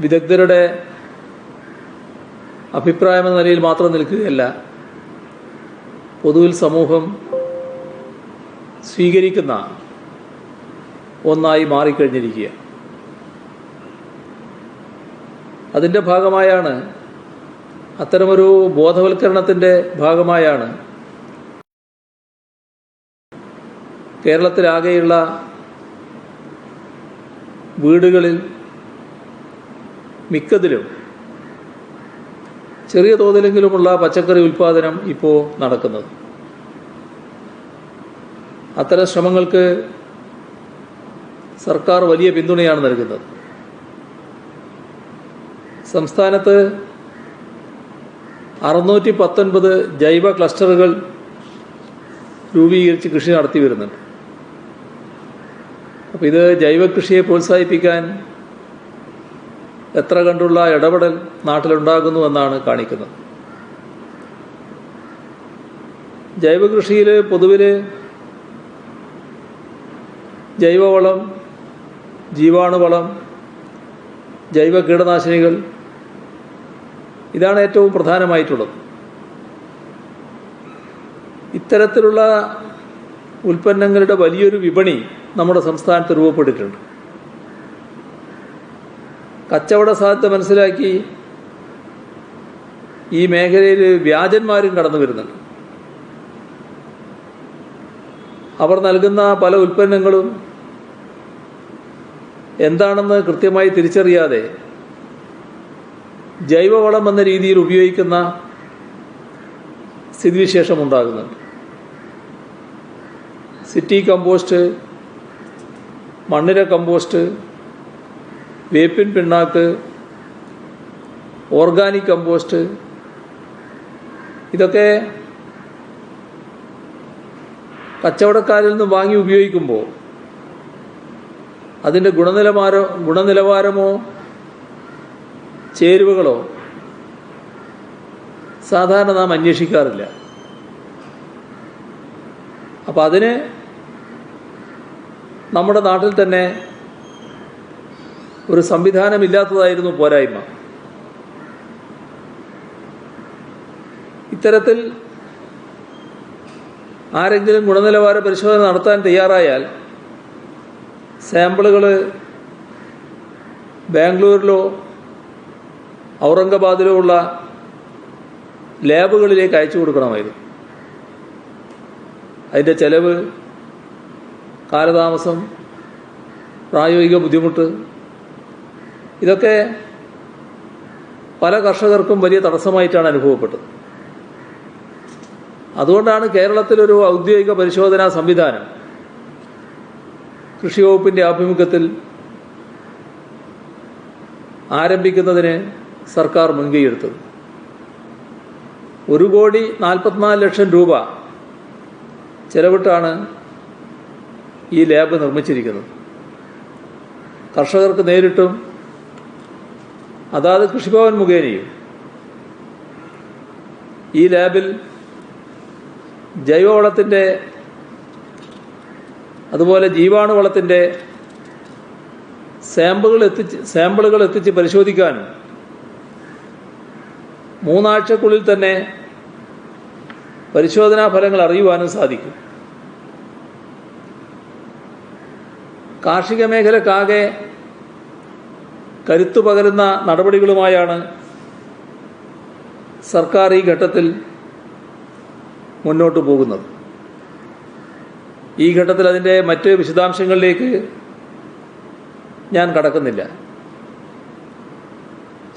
വിദഗ്ധരുടെ അഭിപ്രായം എന്ന നിലയിൽ മാത്രം നിൽക്കുകയല്ല പൊതുവിൽ സമൂഹം സ്വീകരിക്കുന്ന ഒന്നായി മാറിക്കഴിഞ്ഞിരിക്കുക അതിന്റെ ഭാഗമായാണ് അത്തരമൊരു ബോധവൽക്കരണത്തിന്റെ ഭാഗമായാണ് കേരളത്തിലാകെയുള്ള വീടുകളിൽ മിക്കതിലും. ചെറിയ തോതിലെങ്കിലുമുള്ള പച്ചക്കറി ഉൽപ്പാദനം ഇപ്പോൾ നടക്കുന്നത്. അത്തരം ശ്രമങ്ങൾക്ക് സർക്കാർ വലിയ പിന്തുണയാണ് നൽകുന്നത്. സംസ്ഥാനത്ത് അറുന്നൂറ്റി പത്തൊൻപത് ജൈവ ക്ലസ്റ്ററുകൾ രൂപീകരിച്ച് കൃഷി നടത്തി വരുന്നുണ്ട്. അപ്പോൾ ഇത് ജൈവ കൃഷിയെ പ്രോത്സാഹിപ്പിക്കാൻ എത്ര കണ്ടുള്ള ഇടപെടൽ നാട്ടിലുണ്ടാകുന്നു എന്നാണ് കാണിക്കുന്നത്. ജൈവകൃഷിയിൽ പൊതുവിൽ ജൈവവളം ജീവാണുവളം ജൈവ കീടനാശിനികൾ ഇതാണ് ഏറ്റവും പ്രധാനമായിട്ടുള്ളത്. ഇത്തരത്തിലുള്ള ഉൽപ്പന്നങ്ങളുടെ വലിയൊരു വിപണി നമ്മുടെ സംസ്ഥാനത്ത് രൂപപ്പെട്ടിട്ടുണ്ട്. കച്ചവട സാധ്യത മനസ്സിലാക്കി ഈ മേഖലയിൽ വ്യാജന്മാരും കടന്നു വരുന്നുണ്ട്. അവർ നൽകുന്ന പല ഉൽപ്പന്നങ്ങളും എന്താണെന്ന് കൃത്യമായി തിരിച്ചറിയാതെ ജൈവവളം എന്ന രീതിയിൽ ഉപയോഗിക്കുന്ന സ്ഥിതിവിശേഷം ഉണ്ടാകുന്നുണ്ട്. സിറ്റി കമ്പോസ്റ്റ് മണ്ണിര കമ്പോസ്റ്റ് വേപ്പിൻ പിണ്ണാക്ക് ഓർഗാനിക് കമ്പോസ്റ്റ് ഇതൊക്കെ കച്ചവടക്കാരിൽ നിന്ന് വാങ്ങി ഉപയോഗിക്കുമ്പോൾ അതിന്റെ ഗുണനിലവാരോ ഗുണനിലവാരമോ ചേരുവകളോ സാധാരണ നാം അന്വേഷിക്കാറില്ല. അപ്പം അതിന് നമ്മുടെ നാട്ടിൽ തന്നെ ഒരു സംവിധാനമില്ലാത്തതായിരുന്നു പോരായ്മ. ഇത്തരത്തിൽ ആരെങ്കിലും ഗുണനിലവാര പരിശോധന നടത്താൻ തയ്യാറായാൽ സാമ്പിളുകൾ ബാംഗ്ലൂരിലോ ഔറംഗബാദിലോ ഉള്ള ലാബുകളിലേക്ക് അയച്ചു കൊടുക്കണമായിരുന്നു. അതിന്റെ ചെലവ് കാലതാമസം പ്രായോഗിക ബുദ്ധിമുട്ട് ഇതൊക്കെ പല കർഷകർക്കും വലിയ തടസ്സമായിട്ടാണ് അനുഭവപ്പെട്ടത്. അതുകൊണ്ടാണ് കേരളത്തിലൊരു ഔദ്യോഗിക പരിശോധനാ സംവിധാനം കൃഷി വകുപ്പിന്റെ ആഭിമുഖ്യത്തിൽ ആരംഭിക്കുന്നതിന് സർക്കാർ മുൻകൈയെടുത്തത്. ഒരു കോടി നാൽപ്പത്തിനാല് ലക്ഷം രൂപ ചെലവിട്ടാണ് ഈ ലാബ് നിർമ്മിച്ചിരിക്കുന്നത്. കർഷകർക്ക് നേരിട്ടും അതാത് കൃഷിഭവൻ മുഖേനയും. ഈ ലാബിൽ ജൈവവളത്തിന്റെ അതുപോലെ ജീവാണുവളത്തിന്റെ സാമ്പിളുകൾ എത്തിച്ച് സാമ്പിളുകൾ എത്തിച്ച് പരിശോധിക്കാനും മൂന്നാഴ്ചക്കുള്ളിൽ തന്നെ പരിശോധനാ ഫലങ്ങൾ അറിയുവാനും സാധിക്കും. കാർഷിക മേഖലക്കാകെ കരുത്തു പകരുന്ന നടപടികളുമായാണ് സർക്കാർ ഈ ഘട്ടത്തിൽ മുന്നോട്ട് പോകുന്നത്. ഈ ഘട്ടത്തിൽ അതിന്റെ മറ്റ് വിശദാംശങ്ങളിലേക്ക് ഞാൻ കടക്കുന്നില്ല.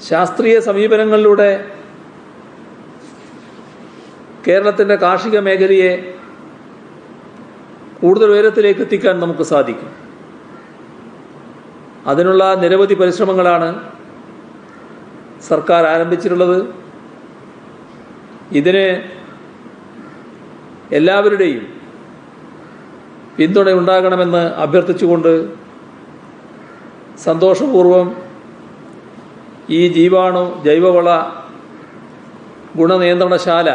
ശാസ്ത്രീയ സമീപനങ്ങളിലൂടെ കേരളത്തിന്റെ കാർഷിക മേഖലയെ കൂടുതൽ ഉയരത്തിലേക്ക് എത്തിക്കാൻ നമുക്ക് സാധിക്കും. അതിനുള്ള നിരവധി പരിശ്രമങ്ങളാണ് സർക്കാർ ആരംഭിച്ചിട്ടുള്ളത്. ഇതിന് എല്ലാവരുടെയും പിന്തുണ ഉണ്ടാകണമെന്ന് അഭ്യർത്ഥിച്ചുകൊണ്ട് സന്തോഷപൂർവം ഈ ജീവാണു ജൈവവള ഗുണനിയന്ത്രണശാല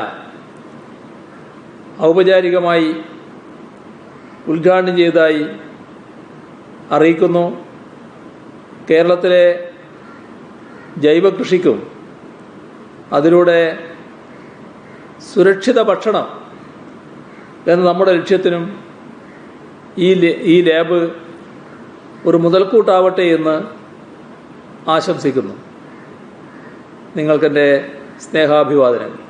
ഔപചാരികമായി ഉദ്ഘാടനം ചെയ്തതായി അറിയിക്കുന്നു. കേരളത്തിലെ ജൈവ കൃഷിക്കും അതിലൂടെ സുരക്ഷിത ഭക്ഷണം എന്ന നമ്മുടെ ലക്ഷ്യത്തിനും ഈ ഈ ലാബ് ഒരു മുതൽക്കൂട്ടാവട്ടെ എന്ന് ആശംസിക്കുന്നു. നിങ്ങൾക്കെന്റെ സ്നേഹാഭിവാദനങ്ങൾ.